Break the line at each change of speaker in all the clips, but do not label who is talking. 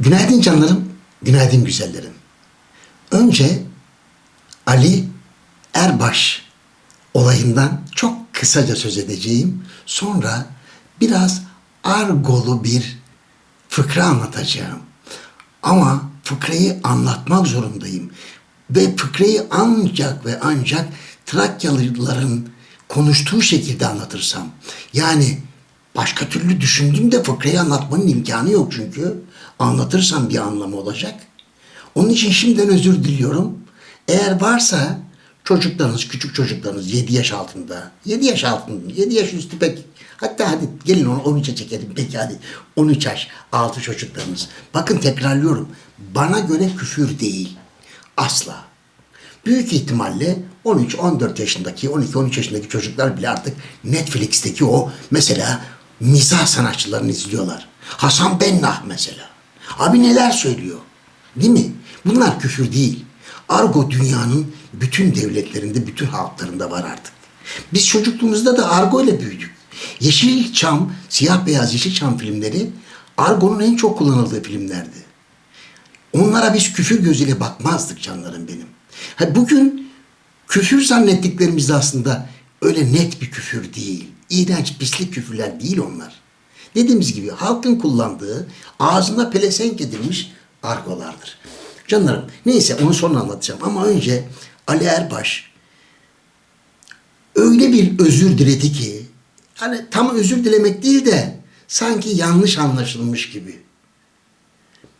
Günaydın canlarım, günaydın güzellerim. Önce Ali Erbaş olayından çok kısaca söz edeceğim. Sonra biraz argolu bir fıkra anlatacağım. Ama fıkrayı anlatmak zorundayım. Ve fıkrayı ancak ve ancak Trakyalıların konuştuğu şekilde anlatırsam. Yani başka türlü düşündüğümde fıkrayı anlatmanın imkanı yok çünkü. Anlatırsam bir anlamı olacak. Onun için şimdiden özür diliyorum. Eğer varsa çocuklarınız, küçük çocuklarınız 7 yaş altında, 7 yaş altında, 7 yaş üstü pek, hatta hadi gelin onu 13'e çekelim peki hadi 13 yaş altı çocuklarınız. Bakın tekrarlıyorum, bana göre küfür değil, asla. Büyük ihtimalle 13-14 yaşındaki, 12-13 yaşındaki çocuklar bile artık Netflix'teki o mesela mizah sanatçılarını izliyorlar. Hasan Bennah mesela. Abi neler söylüyor? Değil mi? Bunlar küfür değil. Argo dünyanın bütün devletlerinde, bütün halklarında var artık. Biz çocukluğumuzda da argo ile büyüdük. Yeşilçam, siyah beyaz Yeşilçam filmleri argonun en çok kullanıldığı filmlerdi. Onlara biz küfür gözüyle bakmazdık canlarım benim. Ha, bugün küfür zannettiklerimiz aslında öyle net bir küfür değil. İğrenç, pislik küfürler değil onlar. Dediğimiz gibi halkın kullandığı ağzına pelesenk edilmiş argolardır. Canlarım neyse onu sonra anlatacağım ama önce Ali Erbaş öyle bir özür diledi ki hani tam özür dilemek değil de sanki yanlış anlaşılmış gibi.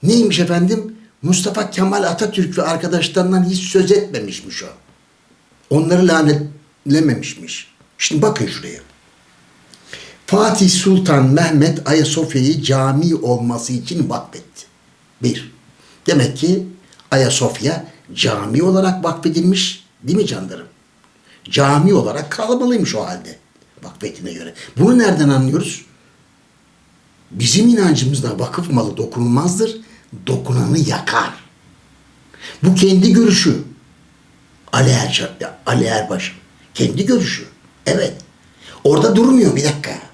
Neymiş efendim? Mustafa Kemal Atatürk ve arkadaşlarından hiç söz etmemişmiş o. Onları lanetlememişmiş. Şimdi bakın şuraya. Fatih Sultan Mehmet Ayasofya'yı cami olması için vakfetti. Bir. Demek ki Ayasofya cami olarak vakfedilmiş değil mi canlarım? Cami olarak kalmalıymış o halde vakfetine göre. Bunu nereden anlıyoruz? Bizim inancımızda vakıf malı dokunulmazdır, dokunanı yakar. Bu kendi görüşü. Ali, Erça, Ali Erbaş. Kendi görüşü. Evet. Orada durmuyor bir dakika.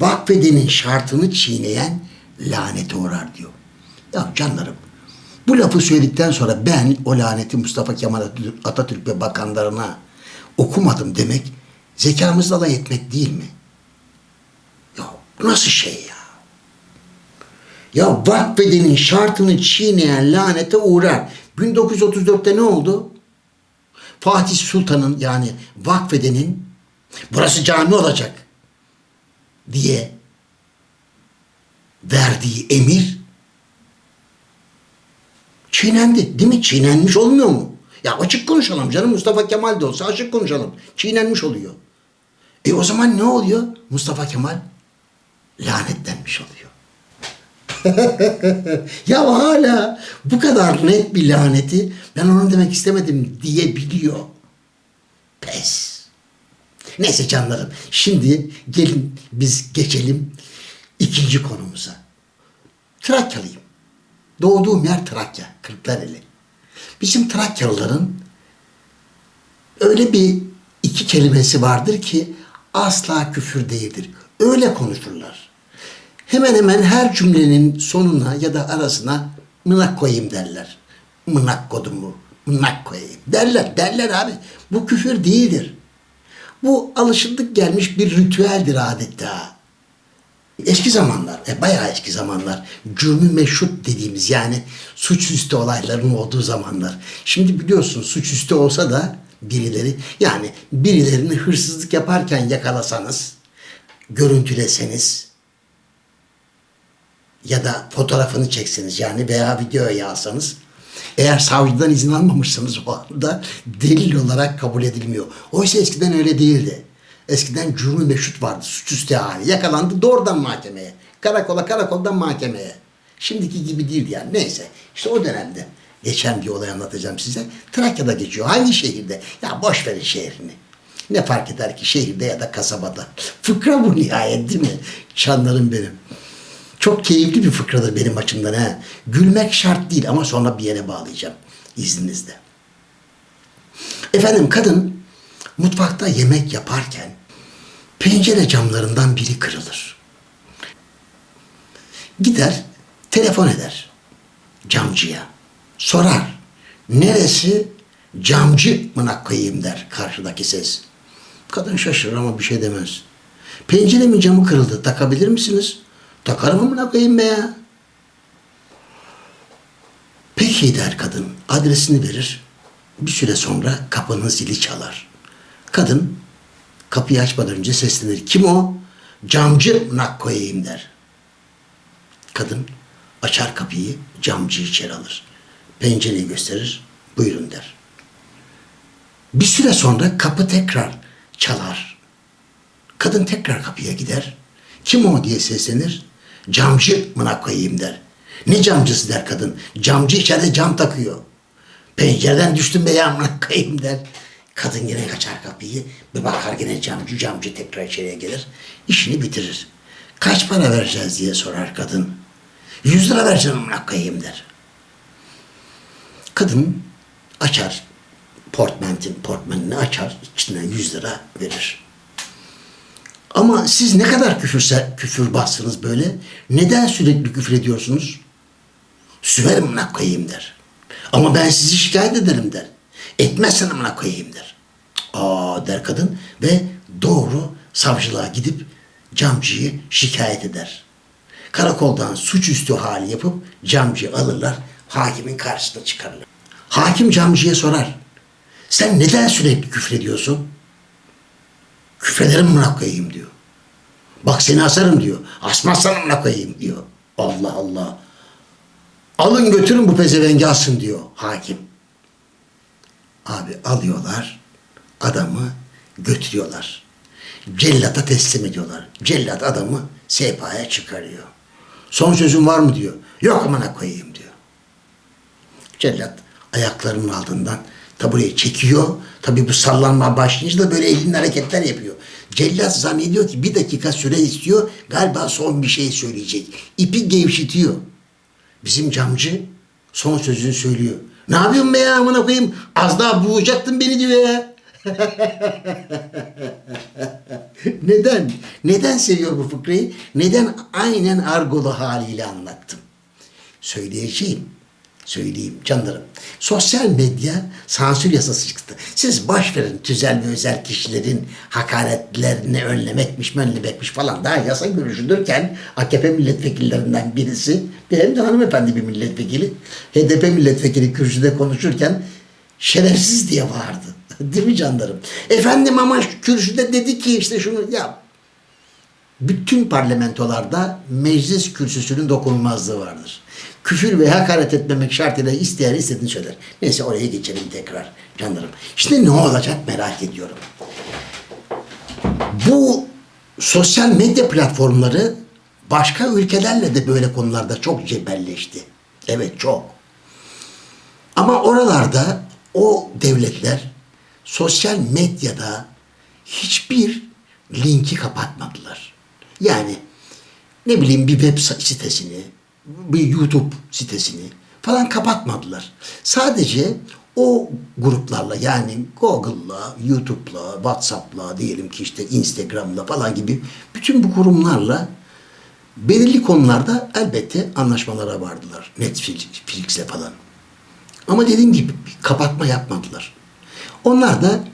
Vakfedenin şartını çiğneyen lanete uğrar diyor. Ya canlarım bu lafı söyledikten sonra ben o laneti Mustafa Kemal Atatürk ve bakanlarına okumadım demek zekamızla alay etmek değil mi? Ya nasıl şey ya? Ya vakfedenin şartını çiğneyen lanete uğrar. 1934'te ne oldu? Fatih Sultan'ın yani vakfedenin burası cami olacak diye verdiği emir çiğnendi. Değil mi? Çiğnenmiş olmuyor mu? Ya açık konuşalım canım. Mustafa Kemal de olsa açık konuşalım. Çiğnenmiş oluyor. E o zaman ne oluyor? Mustafa Kemal lanetlenmiş oluyor. ya hala bu kadar net bir laneti ben onu demek istemedim diyebiliyor. Pes. Neyse canlarım. Şimdi gelin biz geçelim ikinci konumuza. Trakyalıyım. Doğduğum yer Trakya, Kırklareli. Bizim Trakyalıların öyle bir iki kelimesi vardır ki asla küfür değildir. Öyle konuşurlar. Hemen hemen her cümlenin sonuna ya da arasına mınak koyayım derler. Mınak kodumu, mınak koyayım derler. Derler abi. Bu küfür değildir. Bu alışıldık gelmiş bir ritüeldir adeta. Eski zamanlar, e, bayağı eski zamanlar, cürmü meşrut dediğimiz yani suçüstü olayların olduğu zamanlar. Şimdi biliyorsun suçüstü olsa da birileri, yani birilerini hırsızlık yaparken yakalasanız, görüntüleseniz ya da fotoğrafını çekseniz yani veya videoya alsanız, eğer savcıdan izin almamışsanız o anda delil olarak kabul edilmiyor. Oysa eskiden öyle değildi. Eskiden cürmü meşrut vardı. Suçüstü hali. Yakalandı doğrudan mahkemeye. Karakola karakoldan mahkemeye. Şimdiki gibi değildi yani. Neyse. İşte o dönemde geçen bir olay anlatacağım size. Trakya'da geçiyor. Hangi şehirde? Ya boş verin şehrini. Ne fark eder ki şehirde ya da kasabada. Fıkra bu nihayet değil mi? Çanlarım benim. Çok keyifli bir fıkradır benim açımdan. He. Gülmek şart değil ama sonra bir yere bağlayacağım. izninizle. Efendim kadın mutfakta yemek yaparken pencere camlarından biri kırılır. Gider Telefon eder camcıya. Sorar. Neresi camcı mına koyayım der karşıdaki ses. Kadın şaşırır ama bir şey demez. Penceremin camı kırıldı. Takabilir misiniz? Takarım mına koyayım be ya. Peki der kadın. Adresini verir. Bir süre sonra kapının zili çalar. Kadın kapıyı açmadan önce seslenir. Kim o? Camcı nak koyayım der. Kadın açar kapıyı, camcıyı içeri alır. Pencereyi gösterir, buyurun der. Bir süre sonra kapı tekrar çalar. Kadın tekrar kapıya gider. Kim o diye seslenir. Camcı mına koyayım der. Ne camcısı der kadın. Camcı içeride cam takıyor. Pencereden düştüm be ya mına koyayım der. Kadın yine kaçar kapıyı. Bir bakar yine camcı. Camcı tekrar içeriye gelir. İşini bitirir. Kaç para vereceğiz diye sorar kadın. Yüz lira vereceğim amına koyayım der. Kadın açar portmentin portmenini açar içinden yüz lira verir. Ama siz ne kadar küfürse küfür bassınız böyle? Neden sürekli küfür ediyorsunuz? Süverim amına koyayım der. Ama ben sizi şikayet ederim der. Etmezsen amına koyayım der. Aa der kadın ve doğru savcılığa gidip camcıyı şikayet eder. Karakoldan suçüstü hali yapıp camcıyı alırlar, hakimin karşısına çıkarırlar. Hakim camcıya sorar. Sen neden sürekli küfrediyorsun? Küfrederim amına koyayım diyor. Bak seni asarım diyor. Asmazsan amına koyayım diyor. Allah Allah. Alın götürün bu pezevengi asın diyor hakim. Abi alıyorlar adamı götürüyorlar. Cellata teslim ediyorlar. Cellat adamı sehpaya çıkarıyor. Son sözün var mı diyor. Yok amına koyayım diyor. Cellat ayaklarının altından tabureyi çekiyor. Tabii bu sallanma başlayınca da böyle elinin hareketler yapıyor. Cellat zannediyor ki bir dakika süre istiyor. Galiba son bir şey söyleyecek. İpi gevşetiyor. Bizim camcı son sözünü söylüyor. Ne yapıyorsun be ya amına koyayım? Az daha boğacaktın beni diyor ya. Neden? Neden seviyor bu fıkrayı? Neden aynen argolu haliyle anlattım? Söyleyeceğim. Söyleyeyim canlarım. Sosyal medya sansür yasası çıktı. Siz boş verin tüzel ve özel kişilerin hakaretlerini önlemekmiş, önlemekmiş falan. Daha yasa görüşülürken AKP milletvekillerinden birisi, benim de hanımefendi bir milletvekili, HDP milletvekili kürsüde konuşurken şerefsiz diye bağırdı. Değil mi canlarım? Efendim ama kürsüde dedi ki işte şunu ya bütün parlamentolarda meclis kürsüsünün dokunulmazlığı vardır. Küfür ve hakaret etmemek şartıyla isteyen istediğini söyler. Neyse oraya geçelim tekrar canlarım. Şimdi ne olacak merak ediyorum. Bu sosyal medya platformları başka ülkelerle de böyle konularda çok cebelleşti. Evet çok. Ama oralarda o devletler sosyal medyada hiçbir linki kapatmadılar. Yani ne bileyim bir web sitesini, bir YouTube sitesini falan kapatmadılar. Sadece o gruplarla yani Google'la, YouTube'la, WhatsApp'la diyelim ki işte Instagram'la falan gibi bütün bu kurumlarla belirli konularda elbette anlaşmalara vardılar. Netflix'le falan. Ama dediğim gibi kapatma yapmadılar. Onlar da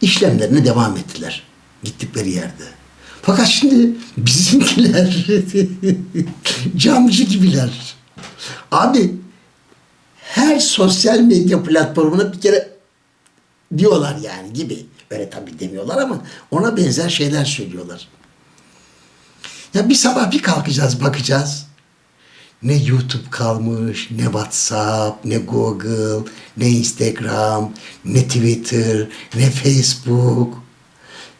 işlemlerine devam ettiler gittikleri yerde. Fakat şimdi bizimkiler camcı gibiler. Abi her sosyal medya platformuna bir kere diyorlar yani gibi. Öyle tabii demiyorlar ama ona benzer şeyler söylüyorlar. Ya bir sabah bir kalkacağız bakacağız. Ne YouTube kalmış, ne WhatsApp, ne Google, ne Instagram, ne Twitter, ne Facebook.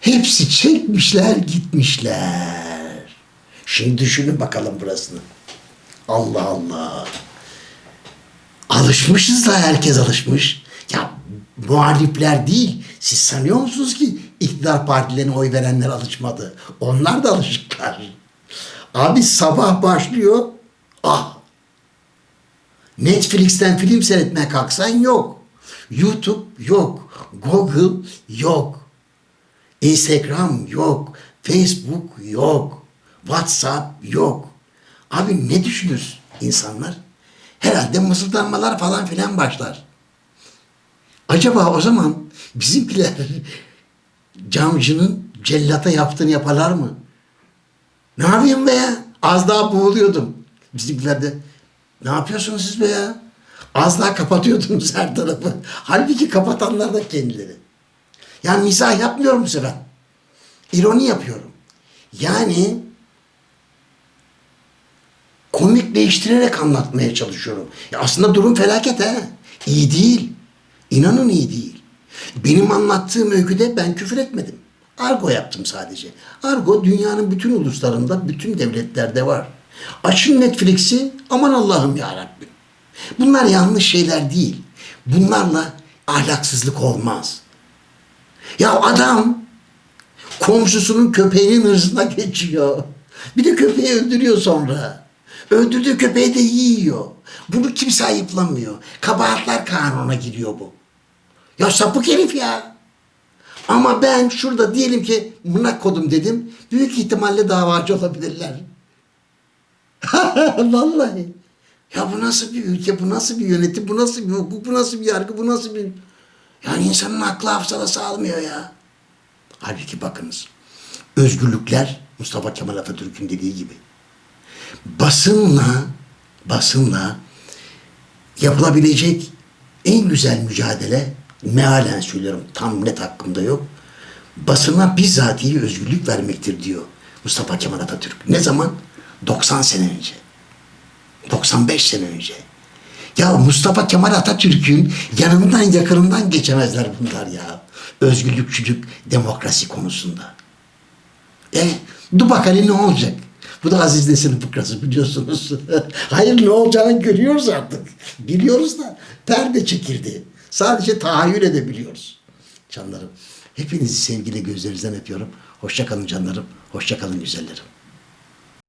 Hepsi çekmişler gitmişler. Şimdi düşünün bakalım burasını. Allah Allah. Alışmışız da herkes alışmış. Ya muhalifler değil. Siz sanıyor musunuz ki iktidar partilerine oy verenler alışmadı? Onlar da alışıklar. Abi sabah başlıyor. Ah. Netflix'ten film seyretmeye kalksan yok. YouTube yok. Google yok. Instagram yok. Facebook yok. WhatsApp yok. Abi ne düşünürsün? insanlar. Herhalde mısıldanmalar falan filan başlar. Acaba o zaman bizimkiler camcının cellata yaptığını yaparlar mı? Ne yapayım be ya? Az daha boğuluyordum. Bizimkiler de ne yapıyorsunuz siz be ya? Az daha kapatıyordunuz her tarafı. Halbuki kapatanlar da kendileri. Yani mizah yapmıyorum bu sefer. İroni yapıyorum. Yani komikleştirerek anlatmaya çalışıyorum. Ya aslında durum felaket ha. İyi değil. İnanın iyi değil. Benim anlattığım öyküde ben küfür etmedim. Argo yaptım sadece. Argo dünyanın bütün uluslarında, bütün devletlerde var. Açın Netflix'i aman Allah'ım ya Rabbim. Bunlar yanlış şeyler değil. Bunlarla ahlaksızlık olmaz. Ya adam komşusunun köpeğinin hırsına geçiyor. Bir de köpeği öldürüyor sonra. Öldürdüğü köpeği de yiyor. Bunu kimse ayıplamıyor. Kabahatler kanununa giriyor bu. Ya sapık herif ya. Ama ben şurada diyelim ki mınak kodum dedim. Büyük ihtimalle davacı olabilirler. Vallahi. Ya bu nasıl bir ülke, bu nasıl bir yönetim, bu nasıl bir hukuk, bu nasıl bir yargı, bu nasıl bir... Yani insanın aklı hafızası almıyor ya. Halbuki bakınız. Özgürlükler Mustafa Kemal Atatürk'ün dediği gibi. Basınla, basınla yapılabilecek en güzel mücadele mealen söylüyorum tam net hakkımda yok. Basına bizatihi özgürlük vermektir diyor Mustafa Kemal Atatürk. Ne zaman? 90 sene önce. 95 sene önce. Ya Mustafa Kemal Atatürk'ün yanından yakınından geçemezler bunlar ya. Özgürlükçülük, demokrasi konusunda. E, dur bakalım ne olacak? Bu da Aziz Nesin'in fıkrası biliyorsunuz. Hayır ne olacağını görüyoruz artık. Biliyoruz da perde çekirdi. Sadece tahayyül edebiliyoruz. Canlarım, hepinizi sevgiyle gözlerinizden öpüyorum. Hoşça kalın canlarım, hoşça kalın güzellerim.